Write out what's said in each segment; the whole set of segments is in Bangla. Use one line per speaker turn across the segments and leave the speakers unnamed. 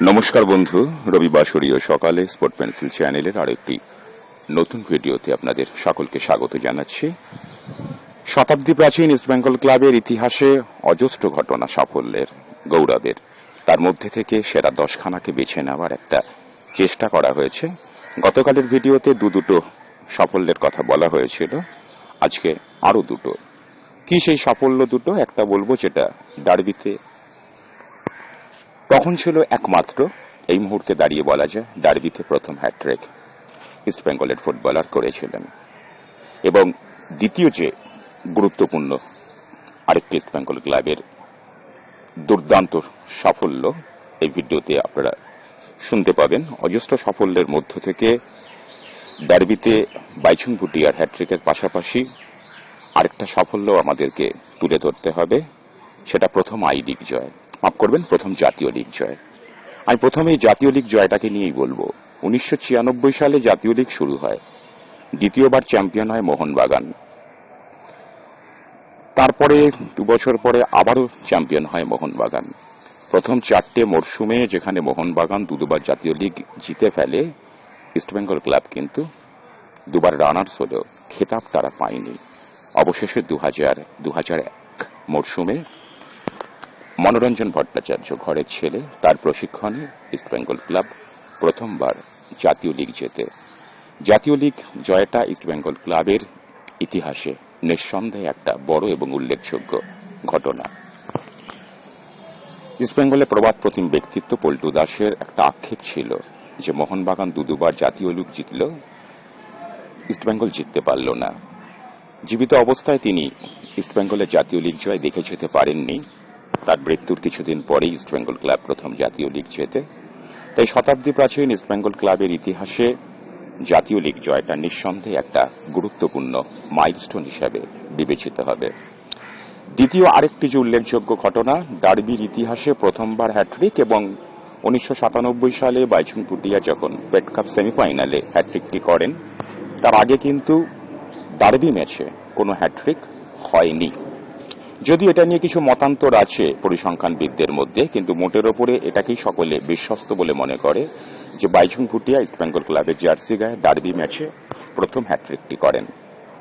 নমস্কার বন্ধু রবিবাসরীয় সকালে স্পোর্ট পেন্সিল চ্যানেলের আরেকটি নতুন ভিডিওতে আপনাদের সকলকে স্বাগত জানাচ্ছি। শতাব্দী প্রাচীন ইস্টবেঙ্গল ক্লাবের ইতিহাসে অজস্র ঘটনা সাফল্যের গৌরবের। তার মধ্যে থেকে সেরা দশখানাকে বেছে নেওয়ার একটা চেষ্টা করা হয়েছে। গতকালের ভিডিওতে দু দুটো সাফল্যের কথা বলা হয়েছিল। আজকে আরও দুটো। কি সেই সাফল্য দুটো? একটা বলব, যেটা ডার্বিতে তখন ছিল একমাত্র এই মুহূর্তে দাঁড়িয়ে বলা যায় ডার্বিতে প্রথম হ্যাট্রিক ইস্টবেঙ্গলের ফুটবলার করেছিলেন। এবং দ্বিতীয় যে গুরুত্বপূর্ণ আরেকটি ইস্টবেঙ্গল ক্লাবের দুর্দান্ত সাফল্য, এই ভিডিওতে আপনারা শুনতে পাবেন অজস্র সাফল্যের মধ্য থেকে ডার্বিতে বাইচুং ভুটিয়ার হ্যাট্রিকের পাশাপাশি আরেকটা সাফল্য আমাদেরকে তুলে ধরতে হবে, সেটা প্রথম আই লিগ জয়। মাফ করবেন, প্রথম জাতীয় লিগ জয়। আমি প্রথমে জাতীয় লিগ জয়টাকে নিয়েই বলব। উনিশশো ছিয়ানব্বই সালে জাতীয় লিগ শুরু হয়। দ্বিতীয়বার চ্যাম্পিয়ন হয় মোহনবাগান। তারপরে দু বছর পরে আবারও চ্যাম্পিয়ন হয় মোহনবাগান। প্রথম চারটে মরশুমে যেখানে মোহনবাগান দুবার জাতীয় লিগ জিতে ফেলে ইস্টবেঙ্গল ক্লাব কিন্তু দুবার রানার্স হলেও খেতাব তারা পায়নি। অবশেষে দু হাজার দু হাজার এক মরশুমে মনোরঞ্জন ভট্টাচার্য ঘরের ছেলে, তার প্রশিক্ষণে ইস্টবেঙ্গল ক্লাব প্রথমবার জাতীয় লিগ জেতে। জাতীয় লিগ জয়টা ইস্টবেঙ্গল ক্লাবের ইতিহাসে নিঃসন্দেহে একটা বড় এবং উল্লেখযোগ্য ঘটনা। ইস্টবেঙ্গলের প্রবাদ প্রতিম ব্যক্তিত্ব পল্টু দাসের একটা আক্ষেপ ছিল যে মোহনবাগান দু দুবার জাতীয় লিগ জিতল ইস্টবেঙ্গল জিততে পারল না। জীবিত অবস্থায় তিনি ইস্টবেঙ্গলের জাতীয় লিগ জয় দেখে যেতে পারেননি। তার মৃত্যুর কিছুদিন পরেই ইস্টবেঙ্গল ক্লাব প্রথম জাতীয় লিগ জেতে। তাই শতাব্দী প্রাচীন ইস্টবেঙ্গল ক্লাবের ইতিহাসে জাতীয় লিগ জয়টা নিঃসন্দেহে একটা গুরুত্বপূর্ণ মাইলস্টোন হিসাবে বিবেচিত হবে। দ্বিতীয় আরেকটি যে উল্লেখযোগ্য ঘটনা, ডার্বির ইতিহাসে প্রথমবার হ্যাট্রিক এবং উনিশশো সাতানব্বই সালে বাইচুং পুটিয়া যখন ওয়েট কাপ সেমিফাইনালে হ্যাট্রিকটি করেন, তার আগে কিন্তু ডার্বি ম্যাচে কোনো হ্যাট্রিক হয়নি। যদি এটা নিয়ে কিছু মতান্তর আছে পরিসংখ্যানবিদদের মধ্যে, কিন্তু মোটের ওপরে এটাকেই সকলে বিশ্বস্ত বলে মনে করে যে বাইচুং ভুটিয়া ইস্টবেঙ্গল ক্লাবের জার্সি গায়ে ডার্বি ম্যাচে প্রথম হ্যাট্রিকটি করেন।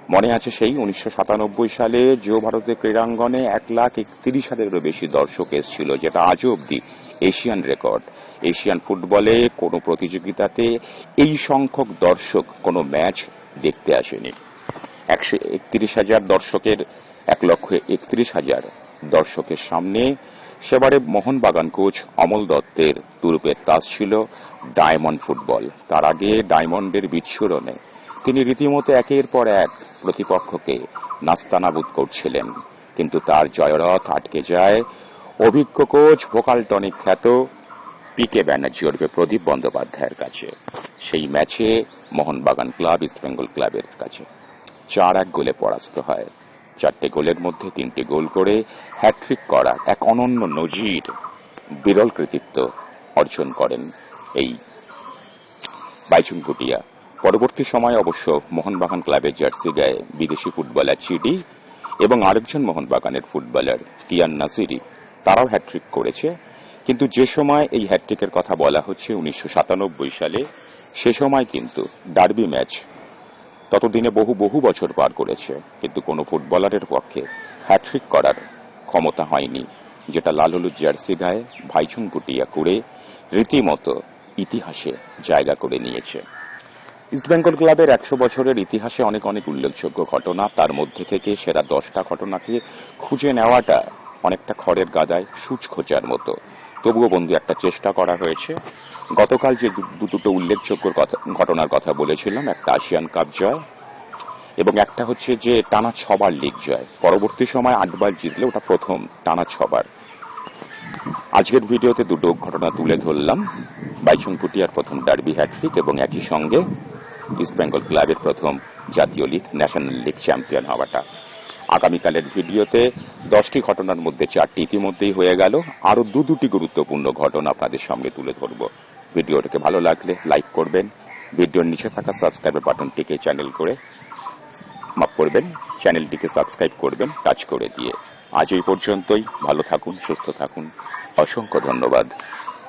মনে আছে সেই উনিশশো সাতানব্বই সালে জিও ভারতের ক্রীড়াঙ্গনে এক লাখ একত্রিশ হাজারেরও বেশি দর্শক এসেছিল, যেটা আজও অব্দি এশিয়ান রেকর্ড। এশিয়ান ফুটবলে কোনো প্রতিযোগিতাতে এই সংখ্যক দর্শক কোনো ম্যাচ দেখতে আসেনি। একশো একত্রিশ হাজার দর্শকের, এক লক্ষ একত্রিশ হাজার দর্শকের সামনে সেবারে মোহনবাগান কোচ অমল দত্তের তুরুপের তাস ছিল ডায়মন্ড ফুটবল। তার আগে ডায়মন্ডের বিচ্ছুরণে তিনি রীতিমতো একের পর এক প্রতিপক্ষকে নাস্তানাবুদ করছিলেন। কিন্তু তার জয়রথ আটকে যায়। অভিজ্ঞ কোচ, ভোকাল টনিক খ্যাত পিকে ব্যানার্জি ওরফে প্রদীপ বন্দ্যোপাধ্যায়ের কাছে, সেই ম্যাচে মোহনবাগান ক্লাব, ইস্টবেঙ্গল ক্লাবের কাছে। চার এক গোলে পরাস্ত হয়। চারটে গোলের মধ্যে তিনটি গোল করে হ্যাট্রিক করা এক অনন্য নজির বিরল কৃতিত্ব অর্জন করেন এই বাইচুং ভুটিয়া। পরবর্তী সময় অবশ্য মোহনবাগান ক্লাবের জার্সি গায়ে বিদেশি ফুটবলার চিডি এবং আরেকজন মোহনবাগানের ফুটবলার টিয়ান নাজিরি তারাও হ্যাট্রিক করেছে। কিন্তু যে সময় এই হ্যাট্রিকের কথা বলা হচ্ছে উনিশশো সাতানব্বই সালে, সে সময় কিন্তু ডার্বি ম্যাচ ততদিনে বহু বহু বছর পার করেছে, কিন্তু কোনো ফুটবলারের পক্ষে হ্যাট্রিক করার ক্ষমতা হয়নি, যেটা লালুলুর জার্সি গায়ে ভাইচুং গুটিয়া করে রীতিমতো ইতিহাসে জায়গা করে নিয়েছে। ইস্টবেঙ্গল ক্লাবের একশো বছরের ইতিহাসে অনেক অনেক উল্লেখযোগ্য ঘটনা, তার মধ্যে থেকে সেরা দশটা ঘটনাকে খুঁজে নেওয়াটা অনেকটা খড়ের গাদায় সূচ খোঁজার মতো। তবুও বন্ধু, একটা চেষ্টা করা হয়েছে। গতকাল যে দু দুটো উল্লেখযোগ্য ঘটনার কথা বলেছিলাম, একটা আসিয়ান কাপ জয় এবং একটা হচ্ছে যে টানা ছবার লিগ জয়। পরবর্তী সময় আটবার জিতলে ওটা প্রথম টানা ছবার। আজকের ভিডিওতে দুটো ঘটনা তুলে ধরলাম। বাইচুং পুটিয়ার প্রথম ডার্বি হ্যাট্রিক এবং একই সঙ্গে ইস্টবেঙ্গল ক্লাবের প্রথম জাতীয় লিগ, ন্যাশনাল লিগ চ্যাম্পিয়ন হওয়াটা। আগামীকালের ভিডিওতে দশটি ঘটনার মধ্যে চারটি ইতিমধ্যেই হয়ে গেল। আরও দু দুটি গুরুত্বপূর্ণ ঘটনা আপনাদের সামনে তুলে ধরব। ভিডিওটাকে ভালো লাগলে লাইক করবেন। ভিডিওর নিচে থাকা সাবস্ক্রাইবের বাটনটিকে চ্যানেল করে মাফ করবেন। চ্যানেলটিকে সাবস্ক্রাইব করবেন, টাচ করে দিয়ে। আজ এই পর্যন্তই। ভালো থাকুন, সুস্থ থাকুন। অসংখ্য ধন্যবাদ।